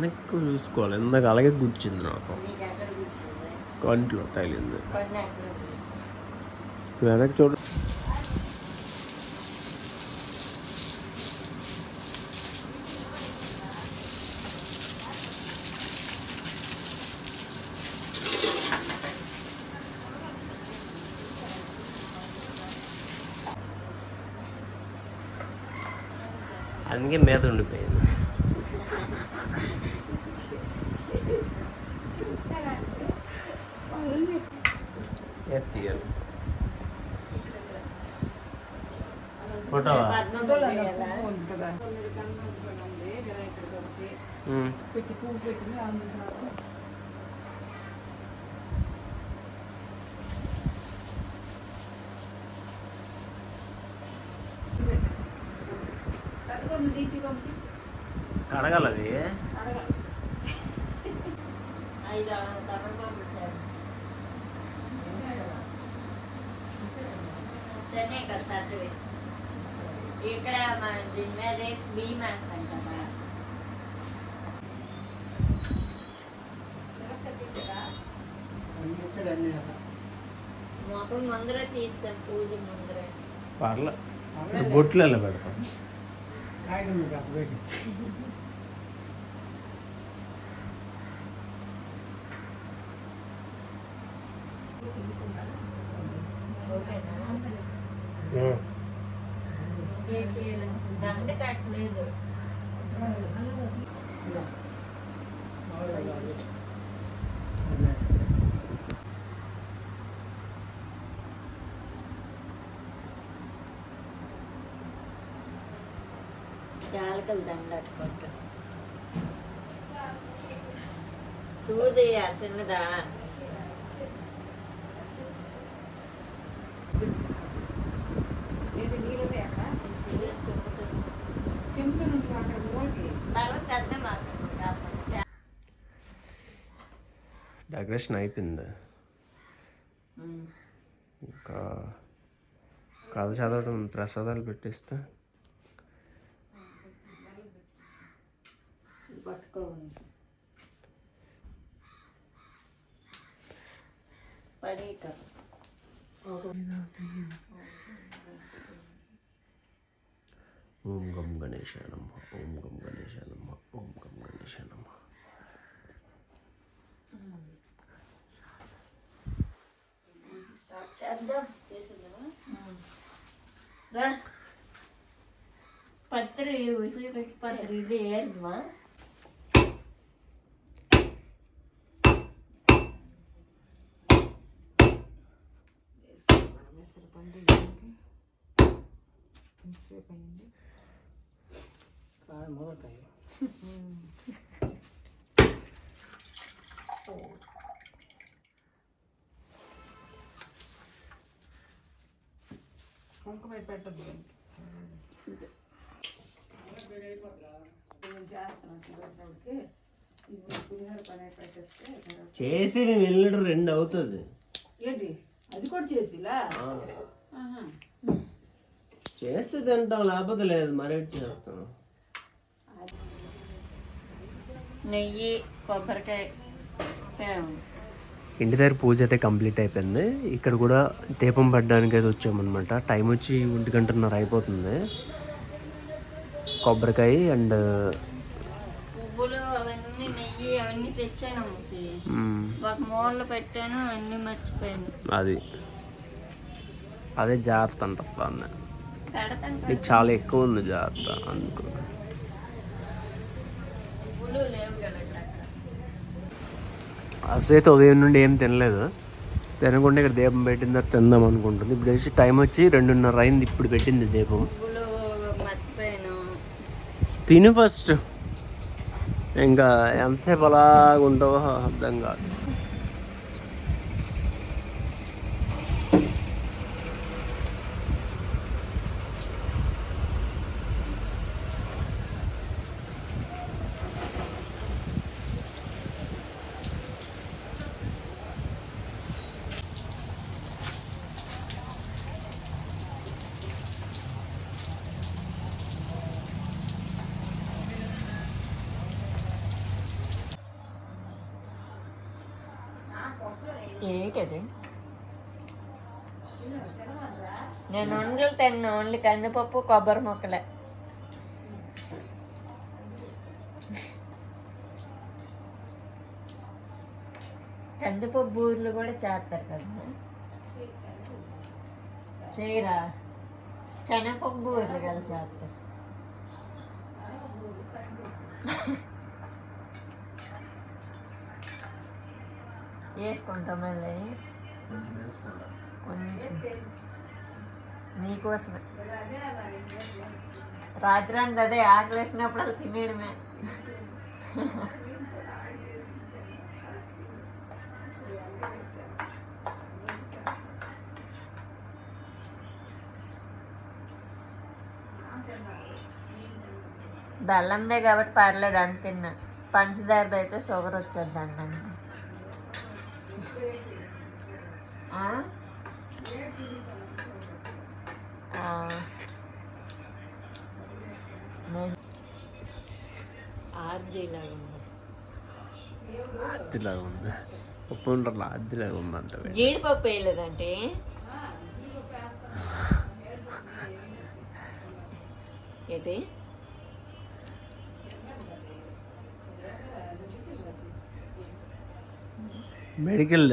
వెనక్కి చూసుకోవాలి. ఇందాక అలాగే కూర్చుంది నాకు. కంట్లో తగిలింది. వెనక్కి చూడ. అందుకే మీద ఉండిపోయింది తీయాలి ఫోటో ఉంది కదా ఉంది వినాయకుడి ఒకటి పెట్టి పువ్వు పెట్టింది అందులో కొంచెం తీర్చి పంపి కడగాలి అది అడగాలి ఐదు తమిళ చెన్నై కదా తండ్రి ఇక్కడ మన దీని మీద వేసి బియ్యం వేస్తాం కదా. మొక్కలు ముందరే తీస్తాం పూజ ముందరే. పర్లే. బొట్లలో పెడతాం. చేయలేము దండ కట్టలేదు యాలకలు దండ అట్టుకుంటా సూది ఆ చిన్నదా డెకరేషన్ అయిపోయింది. ఇంకా కథ చదవడం ప్రసాదాలు పెట్టిస్తే. ఓం గం గణేశ నమ ఓం గం గణేశ నమ ఓం గం గణేశ చేద్దాం. చేసిందా పత్రి ఉసిరి పెట్టి పత్రి ఇది ఏంటమ్మా ఎంతసేపు అయింది? తర్వాత చేసి నేను వెళ్ళడం రెండు అవుతుంది. ఏంటి? అది కూడా చేసిలా. చేస్తే తింటాం లేకపోతే లేదు. మరేటి చేస్తాను? నెయ్యి కొబ్బరికాయ ఫేమస్ ఇంటి దగ్గర పూజ అయితే కంప్లీట్ అయిపోయింది. ఇక్కడ కూడా దీపం పడడానికి అయితే వచ్చామన్నమాట. టైం వచ్చి ఒంటి గంటన్నర అయిపోతుంది. కొబ్బరికాయ అండ్ అది. అదే జాగ్రత్త అంట నీకు చాలా ఎక్కువ ఉంది జాగ్రత్త అందుకు లేవు కదా. అసలు అయితే ఉదయం నుండి ఏం తినలేదు. తినకుండా ఇక్కడ దీపం పెట్టిన తర్వాత తిందాం అనుకుంటుంది. ఇప్పుడు వచ్చి టైం వచ్చి రెండున్నర అయింది ఇప్పుడు పెట్టింది దీపం. తిని ఫస్ట్. ఇంకా ఎంతసేపు అలా ఉంటావో అర్థం కాదు. ఏంటది నేను వండలు తిన్నా ఓన్లీ కందిపప్పు కొబ్బరి మొక్కలే. కందిపప్పు బూర్లు కూడా చేస్తారు కదా చేయరా శనగపప్పు బూర్లు కదా చేస్తారు. వేసుకుంటాం మళ్ళీ కొంచెం. నీకోసమే. రాత్రి అంతా అదే ఆకలి వేసినప్పుడు అలా తినేయడమే. బెల్లందే కాబట్టి పర్లేదు అని తిన్నా. పంచదారది అయితే షుగర్ వచ్చేది అద్దెలాగా ఉంది ఉప్పు ఉండర్లా అద్దెలాగా ఉంది అంత జీడిపప్పు వేయలేదంటే ఏంటి మెడికల్